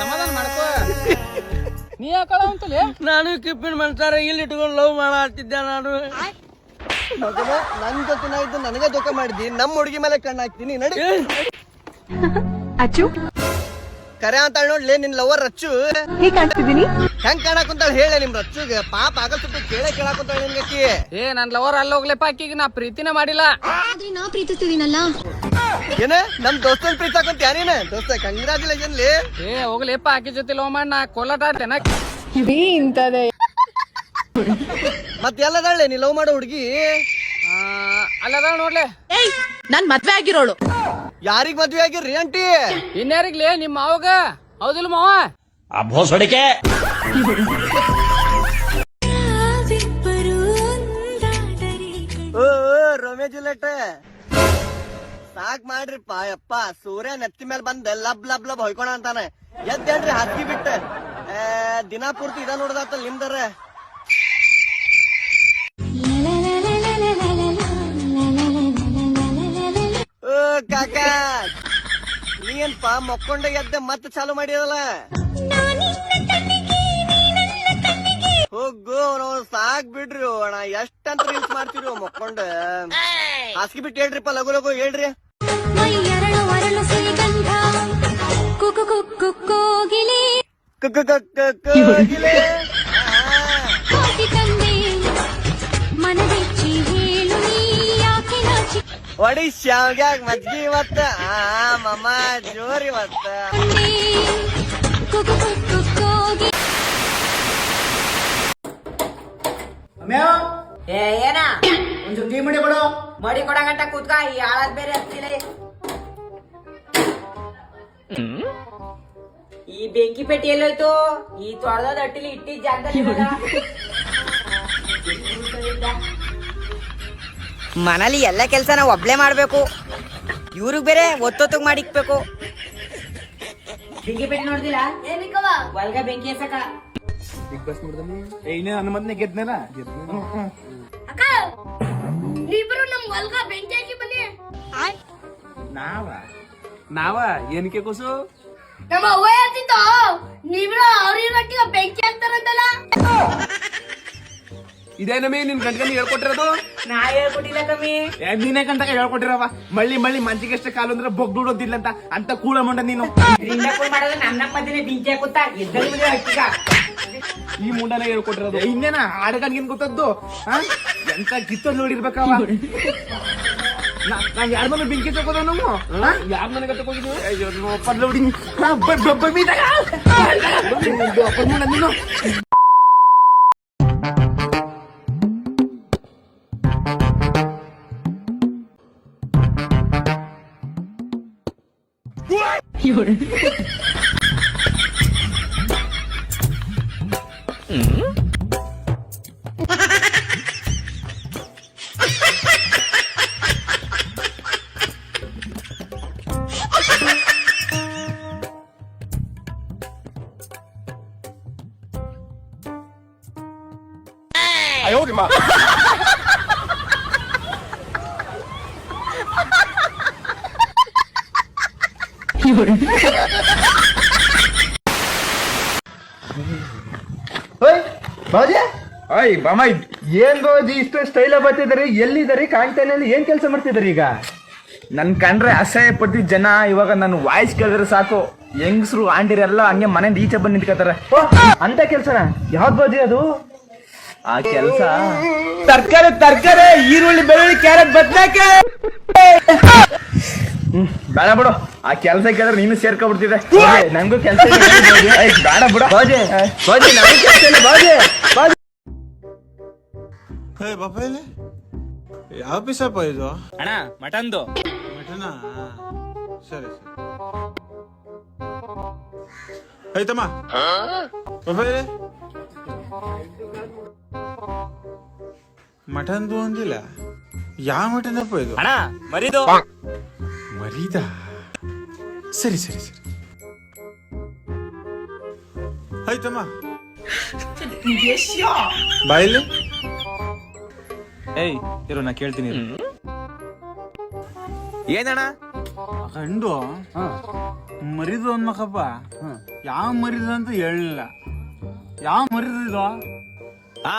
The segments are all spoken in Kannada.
ಸಮಾಧಾನ ಮಾಡ್ಕೋ. ನೀ ಯಾಕಳ ಅಂತಲೇ? ನಾನು ಕಿಪ್ಪಿನ ಮನ್ಸಾರ ಇಲ್ಲಿ ಇಟ್ಕೊಂಡು ಲವ್ ಮಾಡತ್ತಿದ್ದೆ ನಾನು. ಮಗನ ನನ್ ಜೊತೆ ಇದ್ದು ನನಗೆ ದುಃಖ ಮಾಡಿದಿ ನಮ್ಮ ಹುಡುಗಿ ಮೇಲೆ ಕಣ್ಣು ಹಾಕ್ತೀನಿ ನಡಿ. ಅಚ್ಚು. ಕರೆ ಅಂತ ನೋಡ್ಲಿ ನಿನ್ ಲವರ್ ರಚ್ಚು. ಹೇಗ್ ಕಾಣಿಸ್ತಿದ್ದೀನಿ ಹೆಂಗ್ ಕಾಣಕುಂತಾಳ ಹೇಳ ನಿಮ್ ರಚ್ಚುಗ. ಪಾಪ ಆಗಲ್ ಸುಟ್ಟು ಕೇಳೇ ಕೇಳಾಕುಂತಾಳ ನಿಮ್ಗೆ ಏ ನನ್ ಲವರ್ ಅಲ್ಲಿ ಹೋಗ್ಲೆಪ್ಪ ಆಕಿಗೆ ನಾ ಪ್ರೀತಿನೇ ಮಾಡಿಲ್ಲ. ಆದ್ರೆ ನಾ ಪ್ರೀತಿಸ್ತಿದೀನಲ್ಲ ಏನ? ನಮ್ ದೋಸ್ತನ್ ಪ್ರೀತಾಕಂತ ಯಾರೇನ ದೋಸ್ತ ಕಂಗ್ರಾಚುಲೇಷನ್ ಲೇ. ಏ ಹೋಗ್ಲೆಪ್ಪ ಆಕಿ ಜೊತೆ ಲವ್ ಮಾಡಿ ನಾ ಕೋಲಾಟ ಆಡ್ತೇನ. ಇಂತದೆ ಮತ್ ಎಲ್ಲದಾಳೆ ನೀ ಲವ್ ಮಾಡೋ ಹುಡುಗಿ? ಅಲ್ಲದ ನೋಡ್ಲೆ. ನನ್ ನಾನ್ ಮದ್ವೆ ಆಗಿರೋಳು. ಯಾರಿಗ್ ಮದ್ವೆ ಆಗಿರ್ರಿ ಅಂಟಿ ಇನ್ಯಾರಿಗ್ಲೇ? ನಿಮ್ಮ ಮಾವಗ? ಹೌದಿಲ್ಲ ಮಾವ? ಓ ರೋಮೆ ಜುಲೆಟ್ ಸಾಕ್ ಮಾಡ್ರಿಪ್ಪ ಯಪ್ಪ ಸೂರ್ಯ ನೆತ್ತಿ ಮೇಲೆ ಬಂದ್ ಲಬ್ ಲಬ್ ಲಬ್ ಹೊಯ್ಕೋಣ ಅಂತಾನೆ. ಎದ್ದೇಳ್ರಿ ಹತ್ತಿ ಬಿಟ್ಟ. ಏ, ದಿನ ಪೂರ್ತಿ ಇದ ನೋಡ್ದಾತ ನಿಮ್ದರ. ಕಾಕ ನೀ ಪಾ ಮಕ್ಕೊಂಡ ಎದ್ದೆ ಮತ್ತೆ ಚಾಲು ಮಾಡಿದಲ್ಲ? ಹೋಗು ನಾವು ಸಾಕ್ ಬಿಡ್ರಿ ಅಣ್ಣ ಎಷ್ಟಂತ ರೀಲ್ಸ್ ಮಾಡ್ತೀರಿ ಮಕ್ಕೊಂಡ? ಹಾಸ್ಗಿ ಬಿಟ್ಟು ಹೇಳ್ರಿಪ್ಪ ಲಗು ಲಗು ಹೇಳ್ರಿ. ಕೋಗಿಲೆ. ಒಡಿ ಶಾವ್ಗ್ಯಾಗ ಮಜ್ಗಿ ಇವತ್ತ? ಆ ಮಮ್ಮ ಜೋರ್ ಇವತ್ತ. ಏ ಏನ? ಒಂಚೂರು ಟೀ ಮಾಡಿ ಕೊಡು. ಮಡಿ ಕೊಡಗಂಟ ಕೂತ್ಕ ಈ ಆಳದ್ ಬೇರೆ ಹತ್ತಿಲ್ಲ. ಈ ಬೆಂಕಿ ಪೆಟ್ಟಿ ಎಲ್ಲೋಯ್ತು? ಈ ತೊಳೆದ ಅಟ್ಟಿಲಿ ಇಟ್ಟಿದ್ ಜಾಗದಲ್ಲಿ. ಮನೇಲಿ ಎಲ್ಲ ಕೆಲ್ಸನ ಒಬ್ಳೆ ಮಾಡಬೇಕು. ಇವ್ರಿಗೆ ಬೇರೆ ಒತ್ತೊತ್ತಿಗೆ ಮಾಡಿಕ್ಬೇಕು. ಬೆಂಕಿ ಪೆಟ್ಟಿ ನೋಡ್ದಿಲ್ಲ? ಒಲ್ಗ ಬೆಂಕಿ ಎಸಕ. ನಾವ? ಏನಕ್ಕೆ ಕೂಸು? ನಮ್ಮ ಅವ್ವ ಹೇಳ್ತಿತ್ತು ಅವ್ರ ಬೆಂಕಿ ಹಾಕ್ತಾರಂತಲ್ಲ. ಇದೇನಮಿ ನಿನ್ ಗಂಟೆ ಹೇಳ್ಕೊಟ್ಟಿರೋದು? ನಾ ಹೇಳ್ಕೊಟ್ಟಿಲ್ಲ ಕಮ್ಮಿ. ನೀನೇ ಕಂತ ಹೇಳ್ಕೊಟ್ಟಿರವ? ಮಳ್ಳಿ ಮಳ್ಳಿ ಎಷ್ಟು ಕಾಲು ಅಂದ್ರೆ ಬೊಗ್ಡುಡೋದಿಲ್ಲ ಅಂತ ಅಂತ ಕೂಡ ಮಂಡ ನೀನು. ಮಾಡೋದು ನನ್ನ ಮಧ್ಯೆ ಹಟ್ಟಿಗ ಈ ಮುಂಡನೇ ಹೇಳ್ಕೊಟ್ಟಿರೋದು. ಇನ್ನೇನ? ಹಾಡಗನ್ಗಿನ್ ಗೊತ್ತದ್ದು? ಎಂತ ಕಿತ್ತದ್ ನೋಡಿರ್ಬೇಕವ? ನಾ- ನಾ ಯಾರ ಮನೆ ಬೆಂಕಿ ತಗೋದ ನಾವು ಯಾರ ಮನೆಗೆ ತಗೋಗಿದ್ವಿ ಅಯ್ಯೋ ನೀನು. 哎呦我的妈！ಬಾಜೆ? ಅಯ್ ಬಾಮ. ಏನ್ ಬಾಜಿ ಇಷ್ಟು ಸ್ಟೈಲ ಬರ್ತಿದಾರೆ ಎಲ್ಲಿದ್ದಾರೆ ಕಾಣ್ತಾನೆ ಇಲ್ಲ ಏನ್ ಕೆಲಸ ಮಾಡ್ತಿದ್ರಿ ಈಗ? ನನ್ ಕಂಡ್ರೆ ಅಸಹ್ಯ ಪಟ್ಟಿದ್ ಜನ ಇವಾಗ ನನ್ನ ವಾಯ್ಸ್ ಕೇಳಿದ್ರೆ ಸಾಕು. ಹೆಂಗಸರು ಆಂಟಿರೆಲ್ಲ ಹಂಗೆ ಮನೆಯಿಂದ ಈಚೆ ಬಂದು ನಿಂತ್ಕೋತಾರೆ. ಅಂತ ಕೆಲ್ಸನ? ಯಾವ್ದು ಬಾಜಿ ಅದು? ಆ ಕೆಲಸ. ತರ್ಕಾರಿ ತರ್ಕಾರಿ ಈರುಳ್ಳಿ ಬೆಳ್ಳುಳ್ಳಿ ಕ್ಯಾರೆಟ್ ಬದ್ನಾಕೆ ಹ್ಮ್, ಬೇಡ ಬಿಡು. ಆ ಕೆಲಸ ಕೇಳಿದ್ರೆ ನೀನು ಸೇರ್ಕೊಬಿಡ್ತಿದೆ ನಂಗೂ ಕೆಲಸ ಬೇಡ ಬಿಡು. ಬಾಜಿ ಬಾಜೆ ನಂಗೂ ಕೆಲ್ಸ ಇಲ್ಲ ಬಾಜಿ ಬಾಜಿ ಹೇ ಪಾಪ ಇಲ್ಲಿ. ಯಾವ ಪೀಸಪ್ಪ ಇದು? ಅಣ್ಣ ಮಟನ್ದು. ಮಟನಾ? ಸರಿ ಸರಿ. ಆಯ್ತಮ್ಮ ಬಾಪ ಇಲ್ಲಿ. ಮಟನ್ದು ಅಂದಿಲ್ಲ. ಯಾವ ಮಟನಪ್ಪ ಇದು? ಅಣ್ಣ ಮರಿದು. ಮರೀದ? ಸರಿ ಸರಿ ಸರಿ. ಆಯ್ತಮ್ಮ. ಬಾಯಲ್ಲಿ ಏಯ್ ಇರು ನಾ ಕೇಳ್ತೀನಿ ಇರು. ಏನಣ್ಣ? ಗಂಡು. ಮರಿದು ಅನ್ನಕಪ್ಪ ಯಾವ ಮರಿದು ಅಂತ ಹೇಳಲಿಲ್ಲ ಯಾವ ಮರಿದು ಆ.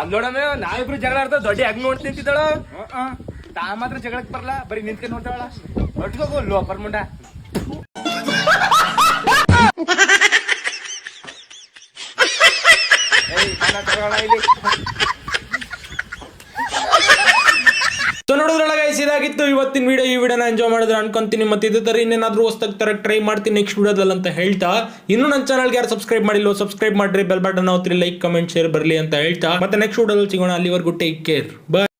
ಅದ್ ನೋಡಮ್ಮ ನಾವಿಬ್ರು ಜಗಳ ಆಡ್ತಾವ ದೊಡ್ಡ ಹೆಂಗ್ ನೋಡ್ ನಿಂತಿದ್ದಾಳ. ತಾ ಮಾತ್ರ ಜಗಳಕ್ ಬರಲ್ಲ ಬರೀ ನಿಂತ್ಕೊಂಡ್ ನೋಡ್ತಾಳ ಒಟ್ಕೋಗು ಲೋಪರ್ ಮುಂಡ. ಏಯ್, ಇಲ್ಲಿ. ಸೊ ನೋಡಿದ್ರಲ್ಲ ಗೈಸ್ ಇದಾಗಿತ್ತು ಇವತ್ತಿನ ವಿಡಿಯೋ ಈ ವಿಡಿಯೋನ ಎಂಜಾಯ್ ಮಾಡಿದ್ರೆ ಅನ್ಕೊಂತೀನಿ. ಮತ್ತೆ ಇದೇ ತರ ಇನ್ನೇನಾದ್ರೂ ಹೊಸ್ತಾಗಿ ತರ ಟ್ರೈ ಮಾಡ್ತೀನಿ ನೆಕ್ಸ್ಟ್ ವಿಡಿಯೋದಲ್ಲಿ ಅಂತ ಹೇಳ್ತಾ. ಇನ್ನು ನನ್ನ ಚಾನಲ್ಗೆ ಯಾರು ಸಬ್ಸ್ಕ್ರೈಬ್ ಮಾಡಿಲ್ಲ ಸಬ್ಸ್ಕ್ರೈಬ್ ಮಾಡ್ರಿ. ಬೆಲ್ ಬಟನ್ ಅವತ್ರಿ ಲೈಕ್ ಕಮೆಂಟ್ ಶೇರ್ ಬರಲಿ ಅಂತ ಹೇಳ್ತಾ. ಮತ್ತೆ ನೆಕ್ಸ್ಟ್ ವಿಡಿಯೋದಲ್ಲಿ ಸಿಗೋಣ. ಅಲ್ಲಿವರೆಗೂ ಟೇಕ್ ಕೇರ್ ಬಾಯ್